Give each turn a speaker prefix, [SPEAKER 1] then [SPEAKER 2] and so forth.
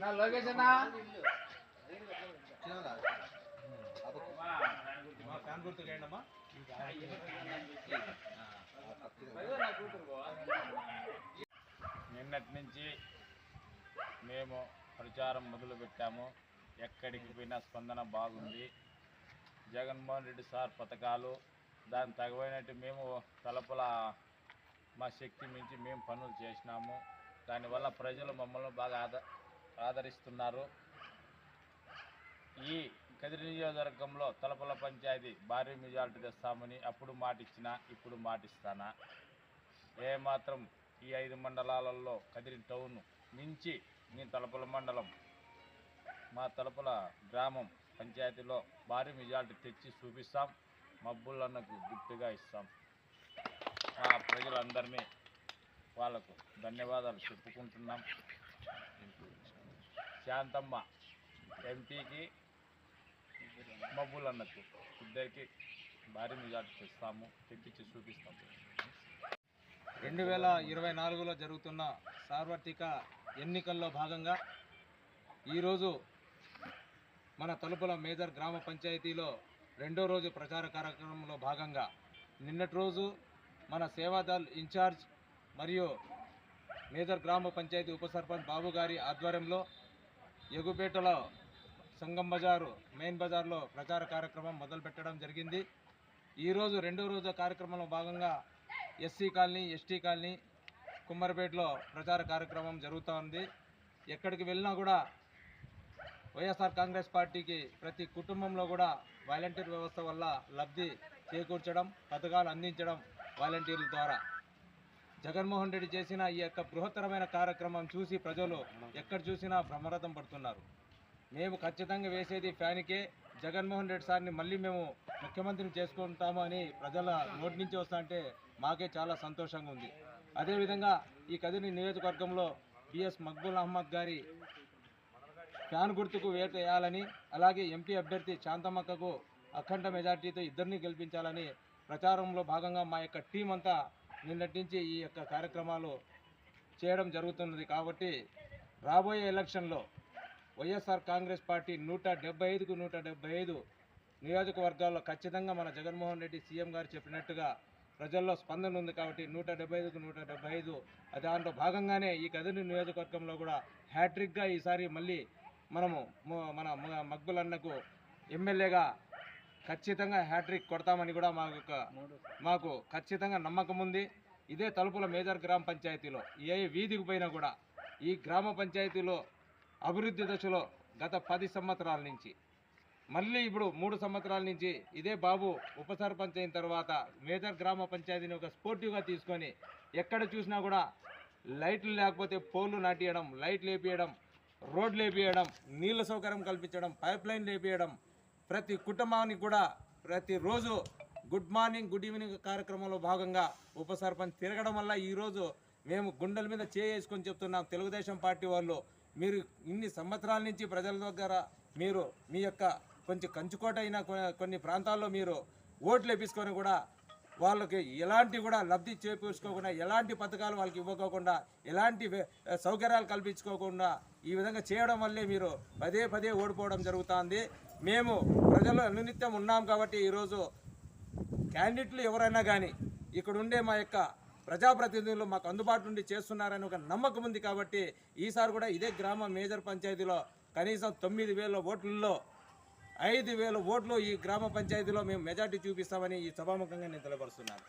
[SPEAKER 1] నా లోకేష్
[SPEAKER 2] ఫ్యాన్ గుర్తుకు అమ్మా
[SPEAKER 3] నిన్నటి నుంచి మేము ప్రచారం మొదలుపెట్టాము. ఎక్కడికి పోయినా స్పందన బాగుంది. జగన్మోహన్ రెడ్డి సార్ పథకాలు దాని తగవైనట్టు మేము తలపల మా శక్తి మించి మేము పనులు చేసినాము. దానివల్ల ప్రజలు మమ్మల్ని బాగా ఆద ఆదరిస్తున్నారు. ఈ కదిరి నియోజకవర్గంలో తలపల పంచాయతీ భారీ మెజార్టీ తెస్తామని అప్పుడు మాటిచ్చినా ఇప్పుడు మాటిస్తానా? ఏమాత్రం ఈ ఐదు మండలాలలో కదిరి టౌన్ మించి మీ తలపల మండలం మా తలుపుల గ్రామం పంచాయతీలో భారీ మెజార్టీ తెచ్చి చూపిస్తాం. మబ్బులన్నకు గిఫ్ట్గా ఇస్తాం. మా ప్రజలందరినీ వాళ్ళకు ధన్యవాదాలు చెప్పుకుంటున్నాం. శాంతమ్మ ఎంపీకి మబ్బులన్నకు ఇద్దరికి భారీ మెజార్టీ తెస్తాము. తెప్పించి చూపిస్తాం.
[SPEAKER 2] రెండు వేల ఇరవై నాలుగులో జరుగుతున్న సార్వత్రిక ఎన్నికల్లో భాగంగా ఈరోజు మన తలుపుల మేజర్ గ్రామ పంచాయతీలో రెండో రోజు ప్రచార కార్యక్రమంలో భాగంగా నిన్నటి రోజు మన సేవాదల్ ఇన్ఛార్జ్ మరియు మేజర్ గ్రామ పంచాయతీ ఉప సర్పంచ్ బాబు గారి ఆధ్వర్యంలో ఎగుపేటలో సంగం బజారు మెయిన్ బజార్లో ప్రచార కార్యక్రమం మొదలుపెట్టడం జరిగింది. ఈరోజు రెండో రోజు కార్యక్రమంలో భాగంగా ఎస్సీ కాలనీ ఎస్టీ కాలనీ కుమ్మరిపేటలో ప్రచార కార్యక్రమం జరుగుతూ ఉంది ఎక్కడికి వెళ్ళినా కూడా వైఎస్ఆర్ కాంగ్రెస్ పార్టీకి ప్రతి కుటుంబంలో కూడా వాలంటీర్ వ్యవస్థ వల్ల లబ్ధి చేకూర్చడం పథకాలు అందించడం వాలంటీర్ల ద్వారా. జగన్మోహన్ రెడ్డి చేసిన ఈ యొక్క బృహత్తరమైన కార్యక్రమం చూసి ప్రజలు ఎక్కడ చూసినా భ్రమరథం పడుతున్నారు. మేము ఖచ్చితంగా వేసేది ఫ్యాన్కే. జగన్మోహన్ రెడ్డి సార్ని మళ్ళీ మేము ముఖ్యమంత్రిని చేసుకుంటాము అని ప్రజల నోటి నుంచి వస్తా అంటే మాకే చాలా సంతోషంగా ఉంది. అదేవిధంగా ఈ కదిరి నియోజకవర్గంలో బిఎస్ మక్బుల్ అహ్మద్ గారి ఫ్యాన్ గుర్తుకు వేటేయాలని అలాగే ఎంపీ అభ్యర్థి శాంతమ్మక్కకు అఖండ మెజార్టీతో ఇద్దరిని గెలిపించాలని ప్రచారంలో భాగంగా మా యొక్క టీం అంతా నిన్నటి నుంచి ఈ యొక్క కార్యక్రమాలు చేయడం జరుగుతున్నది. కాబట్టి రాబోయే ఎలక్షన్లో వైఎస్ఆర్ కాంగ్రెస్ పార్టీ నూట డెబ్బై ఐదుకు నూట డెబ్బై ఐదు నియోజకవర్గాల్లో ఖచ్చితంగా మన జగన్మోహన్ రెడ్డి సీఎం గారు చెప్పినట్టుగా ప్రజల్లో స్పందన ఉంది కాబట్టి నూట డెబ్బై ఐదుకు నూట డెబ్బై ఐదు. దాంట్లో భాగంగానే ఈ కదిరి నియోజకవర్గంలో కూడా హ్యాట్రిక్గా ఈసారి మళ్ళీ మనము మన మగ్గులన్నకు అన్నకు ఎమ్మెల్యేగా ఖచ్చితంగా హ్యాట్రిక్ కొడతామని కూడా మాకు యొక్క మాకు ఖచ్చితంగా నమ్మకం ఉంది. ఇదే తలుపుల మేజర్ గ్రామ పంచాయతీలో ఏ వీధికి పోయినా కూడా ఈ గ్రామ పంచాయతీలో అభివృద్ధి దశలో గత పది సంవత్సరాల నుంచి మళ్ళీ ఇప్పుడు మూడు సంవత్సరాల నుంచి ఇదే బాబు ఉప సర్పంచ్ అయిన తర్వాత మేజర్ గ్రామ పంచాయతీని ఒక స్పోర్టివ్గా తీసుకొని ఎక్కడ చూసినా కూడా లైట్లు లేకపోతే పోల్లు నాటియడం లైట్లు వేపియడం రోడ్లు వేపియడం నీళ్ళ సౌకర్యం కల్పించడం పైప్ లైన్ వేపియడం ప్రతి కుటుంబానికి కూడా ప్రతిరోజు గుడ్ మార్నింగ్ గుడ్ ఈవినింగ్ కార్యక్రమంలో భాగంగా ఉప సర్పంచ్ తిరగడం వల్ల ఈరోజు మేము గుండెల మీద చేసుకొని చెప్తున్నాం తెలుగుదేశం పార్టీ వాళ్ళు. మీరు ఇన్ని సంవత్సరాల నుంచి ప్రజల దగ్గర మీరు మీ యొక్క కొంచెం కంచుకోట అయిన కొ- కొన్ని ప్రాంతాల్లో మీరు ఓట్లు వేపించుకొని కూడా వాళ్ళకి ఎలాంటి కూడా లబ్ధి చేపించుకోకుండా ఎలాంటి పథకాలు వాళ్ళకి ఇవ్వకోకుండా ఎలాంటి సౌకర్యాలు కల్పించుకోకుండా ఈ విధంగా చేయడం వల్లే మీరు పదే పదే ఓడిపోవడం జరుగుతుంది. మేము ప్రజలు అనునిత్యం ఉన్నాం కాబట్టి ఈరోజు క్యాండిడేట్లు ఎవరైనా కానీ ఇక్కడ ఉండే మా యొక్క ప్రజాప్రతినిధులు మాకు అందుబాటు నుండి చేస్తున్నారని ఒక నమ్మకం ఉంది కాబట్టి ఈసారి కూడా ఇదే గ్రామ మేజర్ పంచాయతీలో కనీసం తొమ్మిది వేల ఓట్లలో ఐదు వేల ఓట్లు ఈ గ్రామ పంచాయతీలో మేము మెజార్టీ చూపిస్తామని ఈ సభాముఖంగా నేను తెలియపరుస్తున్నాను.